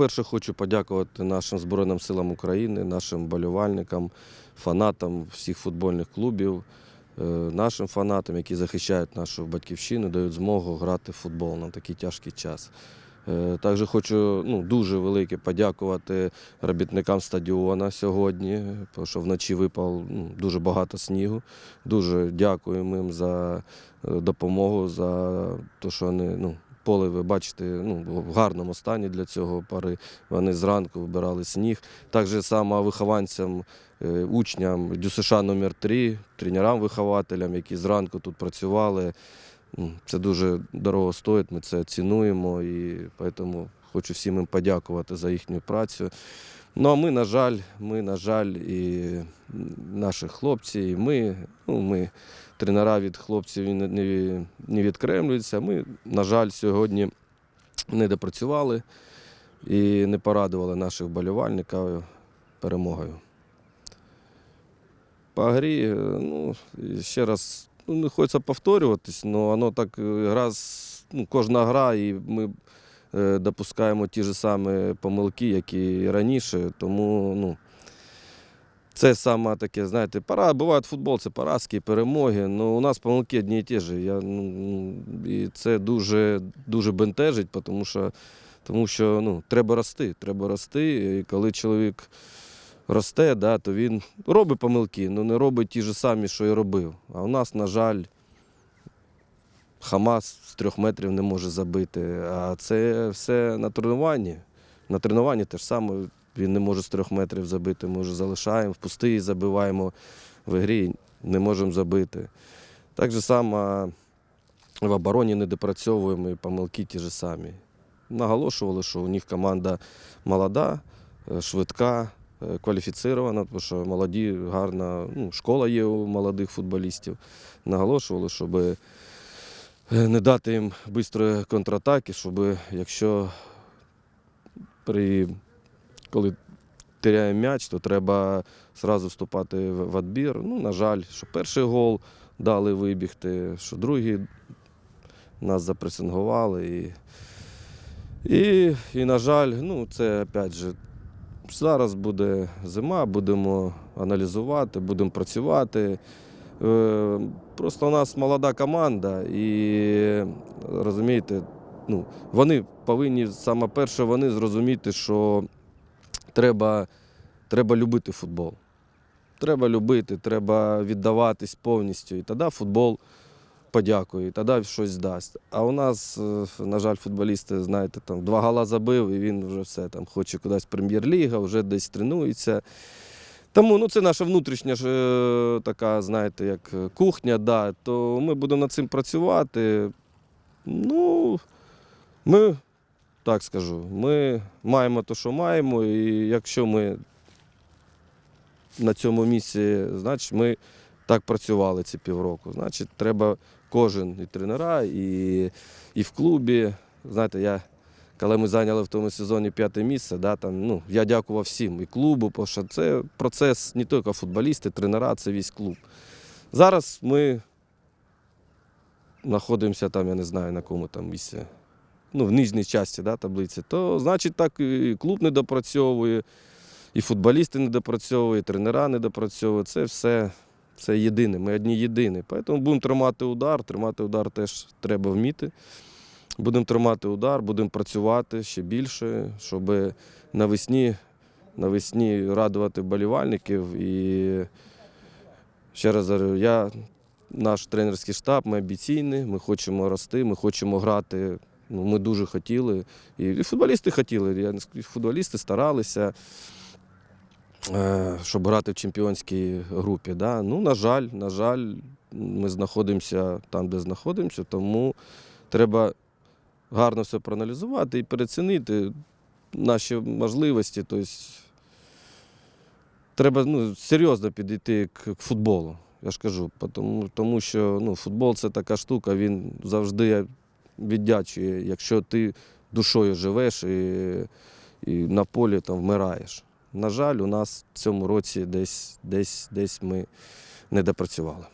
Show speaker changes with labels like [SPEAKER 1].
[SPEAKER 1] по-перше, хочу подякувати нашим Збройним силам України, нашим болівальникам, фанатам всіх футбольних клубів, е, нашим фанатам, які захищають нашу батьківщину, дають змогу грати в футбол на такий тяжкий час. Е, Також хочу ну, дуже велике подякувати робітникам стадіона сьогодні, тому що вночі випав ну, дуже багато снігу. Дуже дякуємо їм за е, допомогу, за те, що вони ну, поле, ви бачите, ну, в гарному стані для цього пари. Вони зранку вибирали сніг. Так же само вихованцям, е, учням ДЮСШ номер 3 тренерам-вихователям, які зранку тут працювали. Це дуже дорого стоїть, ми це цінуємо і тому хочу всім їм подякувати за їхню працю. Ну а ми, на жаль, ми, на жаль, і наші хлопці, і ми, ну, ми тренера від хлопців не, не, відкремлюються. Ми, на жаль, сьогодні не допрацювали і не порадували наших болівальників перемогою. По грі, е, ну, ще раз, ну, не хочеться повторюватись, але воно так е, гра, ну, кожна гра, і ми допускаємо ті ж самі помилки, які і раніше. Тому ну, це саме таке, знаєте, пора, буває футбол, це поразки перемоги. Ну, у нас помилки одні і ті ж. Я, ну, ну, і це дуже, дуже бентежить, тому що, тому що ну, треба рости. Треба рости. І коли чоловік росте, да, то він робить помилки, але не робить ті ж самі, що і робив. А у нас, на жаль, Хамас з трьох метрів не може забити. А це все на тренуванні. На тренуванні те ж саме він не може з трьох метрів забити. Ми вже залишаємо, в пустий забиваємо в грі, не можемо забити. Так же само в обороні не допрацьовуємо і помилки ті ж самі. Наголошували, що у них команда молода, е, швидка, е, кваліфіцирована, тому що молоді, гарна ну, школа є у молодих футболістів. Наголошували, щоб е, не дати їм швидкої контратаки, щоб якщо при, коли теряємо м'яч, то треба одразу вступати в відбір. Ну, на жаль, що перший гол дали вибігти, що другий нас запресингували. І, і, і на жаль, ну, це опять же. Зараз буде зима, будемо аналізувати, будемо працювати. Е, Просто у нас молода команда, і розумієте, ну, вони повинні саме перше вони зрозуміти, що треба, треба любити футбол. Треба любити, треба віддаватись повністю. І тоді футбол подякує, і тоді щось дасть. А у нас, е, на жаль, футболісти, знаєте, там два гола забив, і він вже все там хоче кудись прем'єр-ліга, вже десь тренується. Тому ну, це наша внутрішня ж е, така, знаєте, як е, кухня, да, то ми будемо над цим працювати. Ну, ми, так скажу, ми маємо те, що маємо, і якщо ми на цьому місці, значить ми так працювали ці півроку. Значить, треба кожен і тренера, і, і в клубі. Знаєте, я коли ми зайняли в тому сезоні п'яте місце, да, там, ну, я дякував всім і клубу, бо що це процес не тільки футболісти, тренера, це весь клуб. Зараз ми знаходимося там, я не знаю на кому там місці, ну, в нижній часті да, таблиці, то значить так і клуб не допрацьовує, і футболісти не допрацьовують, і тренера не допрацьовують. Це все це єдине, ми одні єдині. Тому будемо тримати удар, тримати удар теж треба вміти. Будемо тримати удар, будемо працювати ще більше, щоб навесні, навесні радувати вболівальників. І ще раз я, наш тренерський штаб, ми амбіційні, ми хочемо рости, ми хочемо грати. Ну, ми дуже хотіли. І, футболісти хотіли. Футболісти старалися, е, щоб грати в чемпіонській групі. Да? Ну, на жаль, на жаль, ми знаходимося там, де знаходимося, тому треба гарно все проаналізувати і переоцінити наші можливості. Тобто, треба ну, серйозно підійти к, к футболу. Я ж кажу, тому, тому що ну, футбол це така штука, він завжди віддячує, якщо ти душою живеш і, і на полі там вмираєш. На жаль, у нас в цьому році десь, десь, десь ми не допрацювали.